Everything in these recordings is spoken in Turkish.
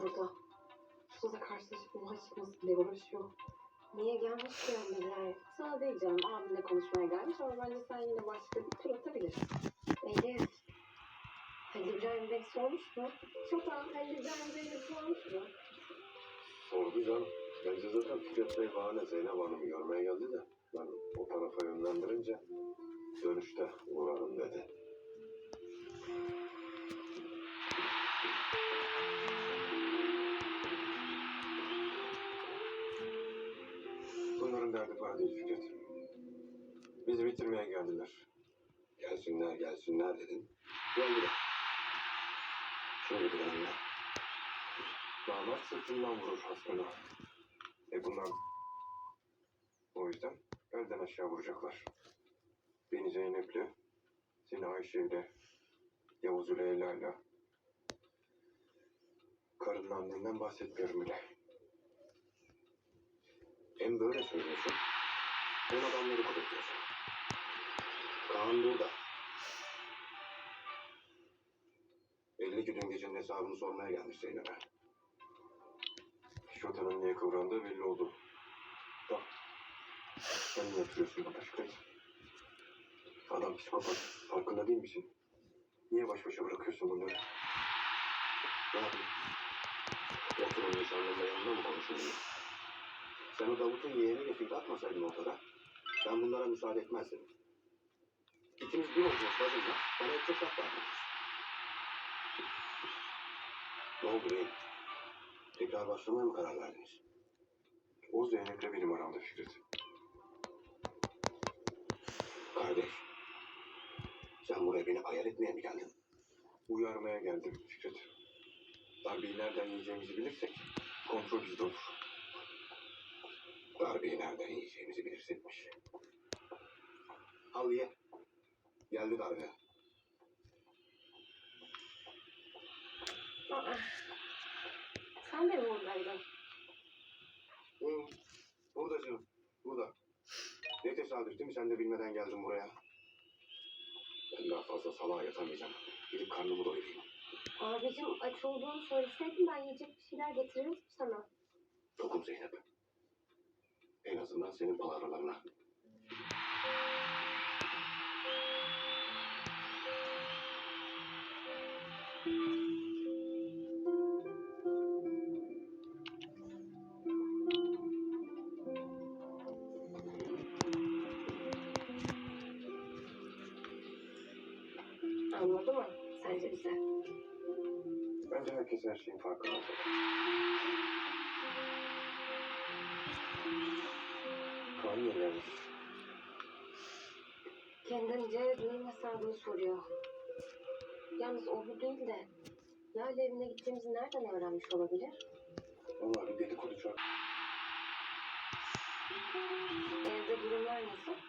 burada. Şurada karşılaşıp yola çıkması bile uğraşıyor. Niye gelmiş yanına? Sana değil canım abimle konuşmaya gelmiş ama bence sen yine başka bir tur atabilirsin. Elif. Halil İbrahim Bey sormuş mu? Çoktan Halil İbrahim Bey'e sormuş mu? Sordu canım. Bence zaten Fikret Bey bahane Zeynep Hanım'ı görmeye geldi de ben o tarafa yönlendirince dönüşte uğrarım dedi. Para değil Fikret. Bizi bitirmeye geldiler. Gelsinler gelsinler dedin. Geldiler. Şimdi direnler. Damat sırtından vurur haskına. E bunlar... O yüzden elden aşağı vuracaklar. Beni Zeynep'le, seni Ayşe'yle, Yavuz'u Leyla'yla. Karının annenden bahsetmiyorum bile. Hem böyle söylüyorsun, hem adamları kurutuyorsun. Kaan burada. 50 günün gecenin hesabını sormaya gelmiş Zeynep'e. Şotanın niye kıvrandığı belli oldu. Bak. Sen niye oturuyorsun burada Fikret? Adam psikopat. Farkında değil misin? Niye baş başa bırakıyorsun bunları? Ne yapayım? Oturun nişanlımla yanında mı konuşuyorsun? Sen o Davut'un yeğeniyle fil atmasaydın ortada. Ben bunlara müsaade etmezdim. İkimiz bir olacağız bacımla. Bana edecek hak vermediniz. Ne oldu beyim? Tekrar başlamaya mı karar verdiniz? O Zeynep'le benim aramda Fikret. Kardeş. Sen buraya beni ayar etmeye mi geldin? Uyarmaya geldim Fikret. Darbeyi nereden yiyeceğimizi bilirsek kontrol bizde olur. Darbeyi nereden yiyeceğimizi bilirsekmiş. Al ye. Geldi darbe. Aa, sen de mi oradaydın? Hı, burada canım. Burada. Ne tesadüf değil mi? Sen de bilmeden geldin buraya. Ben daha fazla salağa yatamayacağım. Gidip karnımı doyurayım. Abicim aç olduğunu söyleseydin ben yiyecek bir şeyler getirirdim sana. Tokum Zeynep. En azından senin palavralarına. Anladı mı sence bize? Bence herkes her şeyin farkında. Yerlermiş. Kendince düğün hesabını soruyor. Yalnız o bu değil de Lale evine gittiğimizi nereden öğrenmiş olabilir? Vallahi bir dedikodu çok. Evde durumlar nasıl?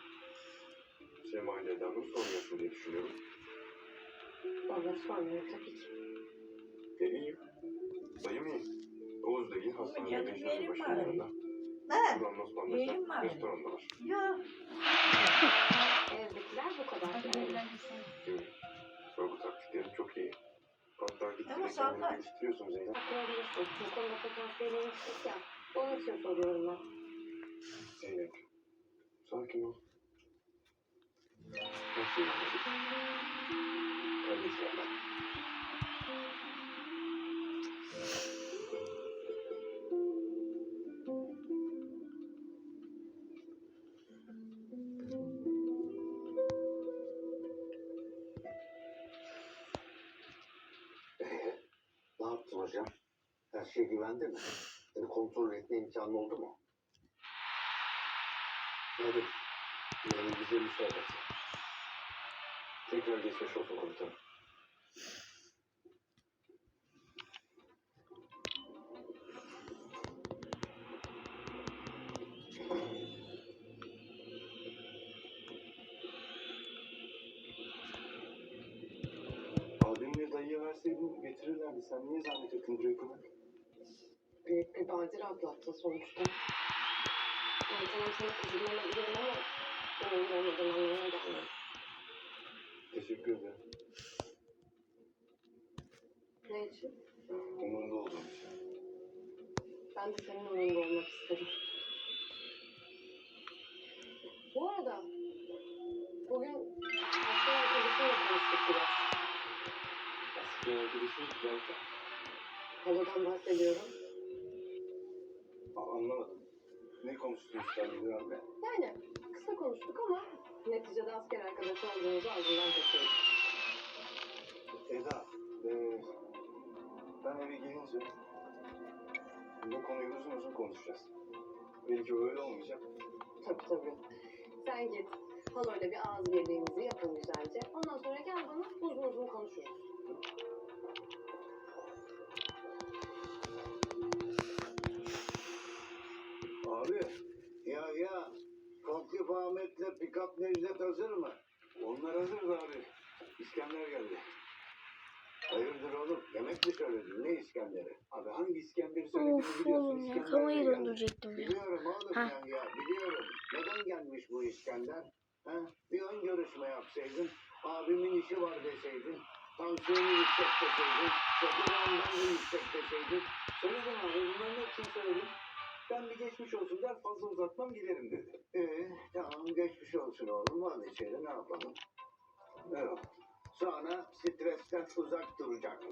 Sema ile Eda'nın sormuyorsun diye düşünüyorum. Onları sormuyorum tabii ki. E iyiyim. Dayım iyi. Oğuz da iyi. Hastanede canım, Necdet'in Ne? Mesela var. restoranda var. Ya. Evdekiler bu kadar? Sorgu taktiklerim çok iyi. Hatta Ama kendini geliştiriyorsun Zeynep. Haklı olabilirsin. Bu konuda potansiyeliymiştik ya. Onun için soruyorum ben. Zeynep. Sakin ol. Her şeyi anladık. Kardeşler ben. Hocam? Her şey güvende mi? Seni kontrol etme imkanı oldu mu? Hadi. Yani bize müsaade. Tekrar geçmiş olsun komutanım. Dayıya verseydin getirirlerdi. Sen niye zahmet ettin buraya kadar? Büyük bir badire atlattın sonuçta. Ben tamam sana kızım olabilirim ama onun olmadan anlamına gelmem. Teşekkür ederim. Ne için? Umurunda olduğum için. Ben de senin önünde olmak isterim. Halodan bahsediyorum. A- anlamadım. Ne konuştunuz sen Müdür Bey? Yani kısa konuştuk ama neticede asker arkadaşı olduğumuzu ağzından kaçırdık. Eda, ee, ben eve gelince bu konuyu uzun uzun konuşacağız. Belki öyle olmayacak. Tabii tabii. Sen git. Haloyla bir ağız birliğimizi yapın güzelce. Ondan sonra Pikap Necdet hazır mı? Onlar hazır da abi. İskender geldi. Hayırdır oğlum yemek mi söyledin ne İskender'i? Abi hangi İskender'i söylediğini Of biliyorsun. oğlum ya İskender geldi. döndürecektim ya. Biliyorum oğlum Ha. ben ya biliyorum. Neden gelmiş bu İskender? Ha? Bir ön görüşme yapsaydın, abimin işi var deseydin, tansiyonu yüksek deseydin, şekeri ondan da yüksek deseydin. Söyledim. Ben bir geçmiş olsun der fazla uzatmam giderim dedi. Ee, tamam geçmiş olsun oğlum hadi içeri ne yapalım? Evet. Sonra stresten uzak duracakmış.